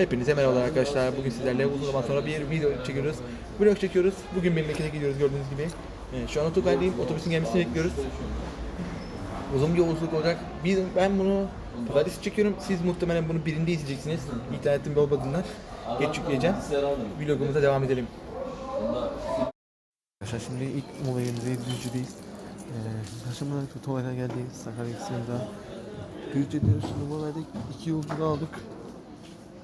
Hepinize merhabalar arkadaşlar. Bugün sizlerle uzun zaman sonra bir video çekiyoruz. Vlog çekiyoruz. Bugün memlekete gidiyoruz gördüğünüz gibi. Şu an otogardayım. Otobüsün gelmesini bekliyoruz. Uzun bir yolculuk olacak. Biz, ben bunu pazartesi çekiyorum. Siz muhtemelen bunu birinde izleyeceksiniz. İnternetin olmadığından. Geç yükleyeceğim. Vlogumuza devam edelim. Arkadaşlar şimdi ilk mola yerindeyiz. Düzce'deyiz. Ee, Taşımadan kötü olaylar geldi. Sakarya kısmında. Düzce'de mola verdik. İki yolculuğu aldık.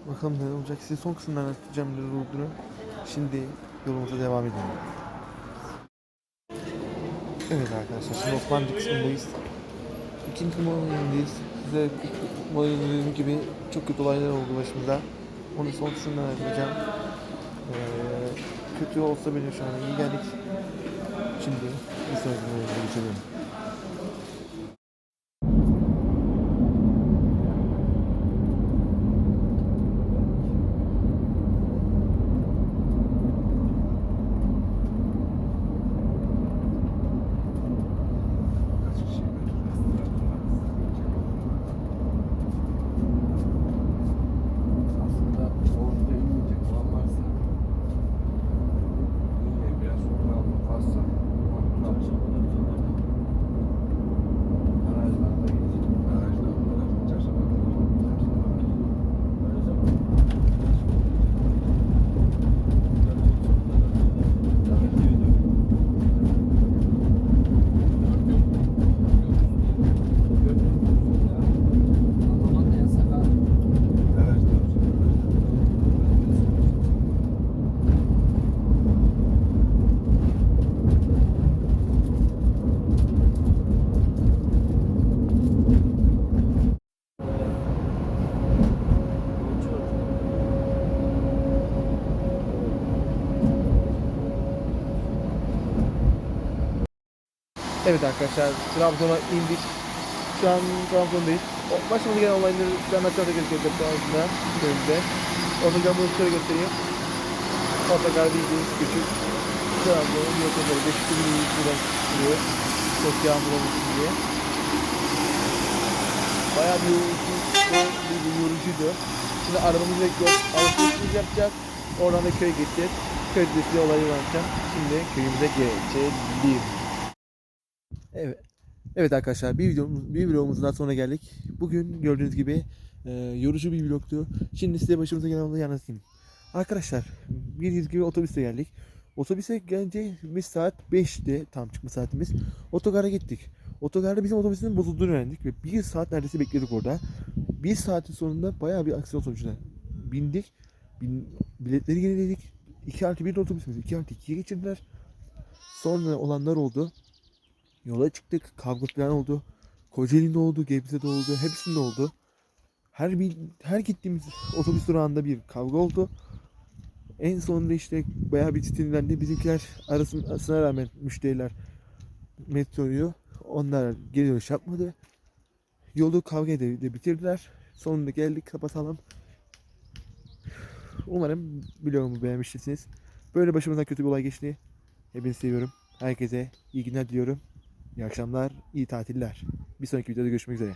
Bakalım ne olacak. Size son kısımdan anlatacağım neler olduğunu. Şimdi yolumuza devam edelim. Evet arkadaşlar şimdi Osmanlı kısmındayız. İkinci molayındayız. Size ilk dediğim gibi çok kötü olaylar oldu başımıza. Onu son kısımdan anlatacağım. Ee, kötü olsa bile şu an iyi geldik. Şimdi bir sonraki molayına geçelim. Evet arkadaşlar Trabzon'a indik. Şu an Trabzon'dayız. Başımıza gelen olayları şu an açıkçası gözüküyor Trabzon'da. Köyümüzde. Orada camını şöyle göstereyim. Otogar bildiğiniz küçük. Trabzon'un yolculukları. Beşikli bir buradan çıkıyor. Çok yağmur olmuş diye. Bayağı bir yorucu, yorucuydu. Şimdi arabamızı bekliyoruz. Alışverişimizi yapacağız. Oradan da köye gideceğiz. Köyde de size olayı anlatacağım. Şimdi köyümüze geçelim. Evet. Evet arkadaşlar bir videomuz bir vlogumuzun daha sonuna geldik. Bugün gördüğünüz gibi e, yorucu bir vlogtu. Şimdi size başımıza gelen olayı anlatayım. Arkadaşlar bildiğiniz gibi otobüste geldik. Otobüse geleceğimiz saat 5'ti tam çıkma saatimiz. Otogara gittik. Otogarda bizim otobüsün bozulduğunu öğrendik ve bir saat neredeyse bekledik orada. Bir saatin sonunda bayağı bir aksiyon sonucunda bindik. Bin, biletleri yeniledik. 2 artı 1 otobüsümüz 2 artı 2'ye geçirdiler. Sonra olanlar oldu. Yola çıktık. Kavga falan oldu. Kocaeli'nde oldu, Gebze'de oldu, hepsinde oldu. Her bir, her gittiğimiz otobüs durağında bir kavga oldu. En sonunda işte bayağı bir sinirlendi. Bizimkiler arasına rağmen müşteriler metroyu onlar geri dönüş yapmadı. Yolu kavga ederek bitirdiler. Sonunda geldik kapatalım. Umarım vlogumu beğenmişsiniz. Böyle başımızdan kötü bir olay geçti. Hepinizi seviyorum. Herkese iyi günler diliyorum. İyi akşamlar, iyi tatiller. Bir sonraki videoda görüşmek üzere.